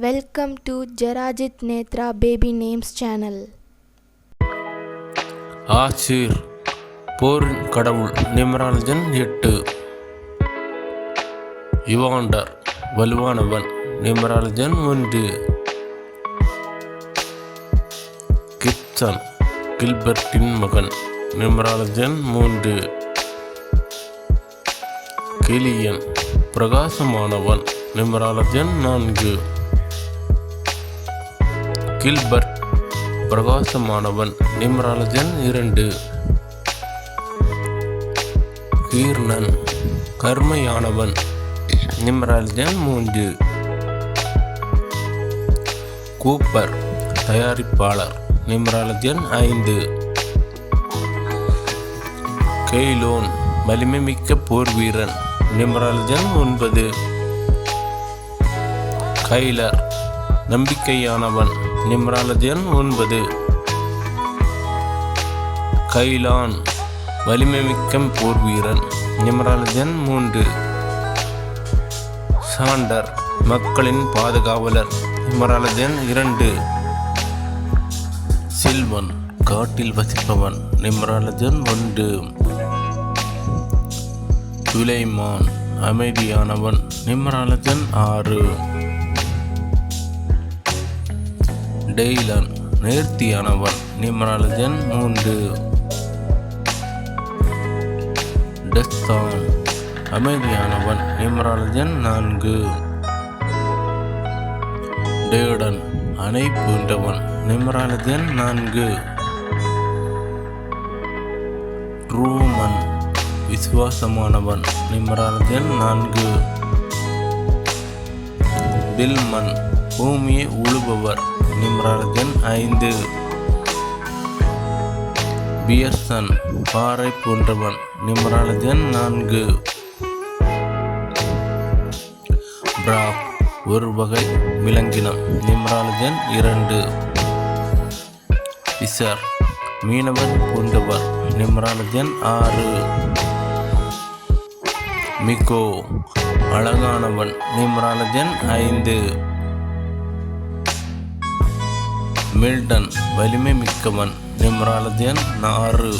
Welcome to Jerajith Netra baby names channel ஆசீர் போரின் கடவுள் நிமராஜன் எட்டு. இவாண்டர் வலுவானவன் நிமராஜன் ஒன்று. கிப்சன் கில்பர்ட்டின் மகன் நிமராஜன் மூன்று. கிளியன் பிரகாசமானவன் நிமராஜன் நான்கு. கில்பர்ட் பிரகாசமானவன் நிம்ராலஜன் இரண்டு. கீர்ணன் கர்மையானவன் நிம்ராலஜன் மூன்று. கூப்பர் தயாரிப்பாளர் நிம்ராலஜன் ஐந்து. கெய்லோன் வலிமைமிக்க போர் வீரன் நிம்ராலஜன் ஒன்பது. கைலர் நம்பிக்கையானவன் நிம்ராலஜன் ஒன்பது. கைலான் வலிமைமிக்க போர் வீரன் நிம்ராலஜன் மூன்று. சாண்டர் மக்களின் பாதுகாவலர் நிம்ராலஜன் இரண்டு. சில்வன் காட்டில் வசிப்பவன் நிம்ராலஜன் ஒன்று. சுலைமான் அமைதியானவன் நிம்ராலஜன் ஆறு. டெய்லன் நேர்த்தியானவன் நிமராலஜன் மூன்று. டெஸ்தான் அமைதியானவன் நிமராலஜன் நான்கு. டேடன் அணை பூண்டவன் நிம்ராலஜன் நான்கு. ட்ரூமன் விசுவாசமானவன் நிமராலஜன் நான்கு. பில்மன் பூமியை உழுபவர் நிம்ராலஜன் ஐந்து. பியர்சன் பாறை போன்றவன். நிம்ராலஜன் நான்கு. பிராக் ஒரு வகை விலங்கினம். நிம்ராலஜன் இரண்டு. இசர் மீனவர் போன்றவர். நிம்ராலஜன் ஆறு. மிகோ அழகானவன். நிம்ராலஜன் ஐந்து. மில்டன் வலிமை மிக்கவன் நிம்ராலதியன் நாறு.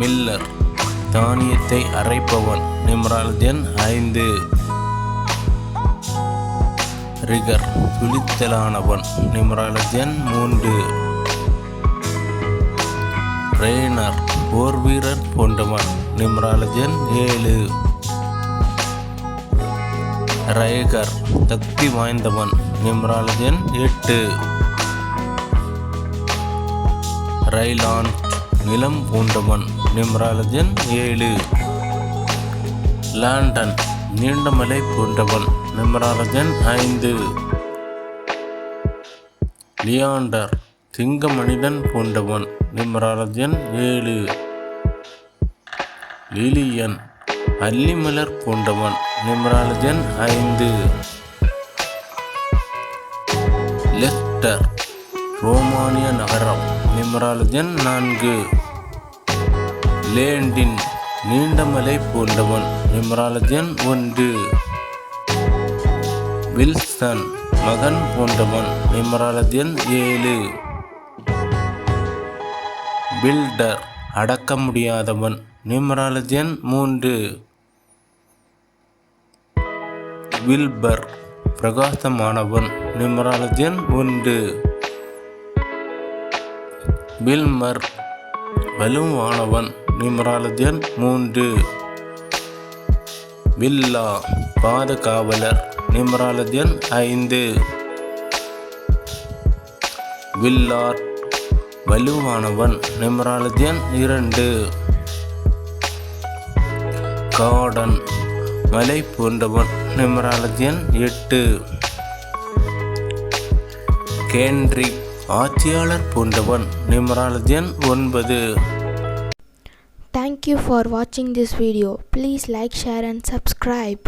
மில்லர் தானியத்தை அரைப்பவன் நிம்ராலதியன் ஐந்து. ரிகர் துளித்தலானவன் நிம்ராலதியன் மூன்று. ரெய்னர் போர் வீரர் போன்றவன் நிம்ராலஜன் ஏழு. ரைகர் சக்தி வாய்ந்தவன் நிம்ராலஜன் எட்டு. ரைலான் நிலம் பூண்டவன் நிம்ராலஜன் ஏழு. லாண்டன் நீண்டமலை பூண்டவன் நிம்ராலஜன் ஐந்து. லியாண்டர் திங்க மனிதன் பூண்டவன் நிம்ராலஜன் ஏழு. லிலியன் அல்லிமலர் பூண்டவன் நிம்ராலஜன் ஐந்து. லெஸ்டர் ரோமானிய நகரம். நிம்ராலஜன் நான்கு. லேண்டின். நீண்டமலை பூண்டவன் நிம்ராலஜன் ஒன்று. வில்சன். மகன் போன்றவன். நிம்ராலஜன் ஏழு. பில்டர். அடக்க முடியாதவன். நிம்ராலஜன் மூன்று. வில்பர் பிரகாசமானவன் நிம்ராலஜன் ஒன்று. வில்மர் வலுவானவன் நிம்ராலஜன் மூன்று. வில்லா பாதுகாவலர் நிம்ராலஜன் ஐந்து. வில்லார் வலுவானவன் நிம்ராலஜன் இரண்டு. காடன் மலை பூண்டவன் நிமராலத்தியன் எட்டு கேன்ட்ரிக் ஆட்சியாளர் பூண்டவன் நிமராலத்தியன் ஒன்பது தேங்க்யூ ஃபார் வாட்சிங் this video please like share and subscribe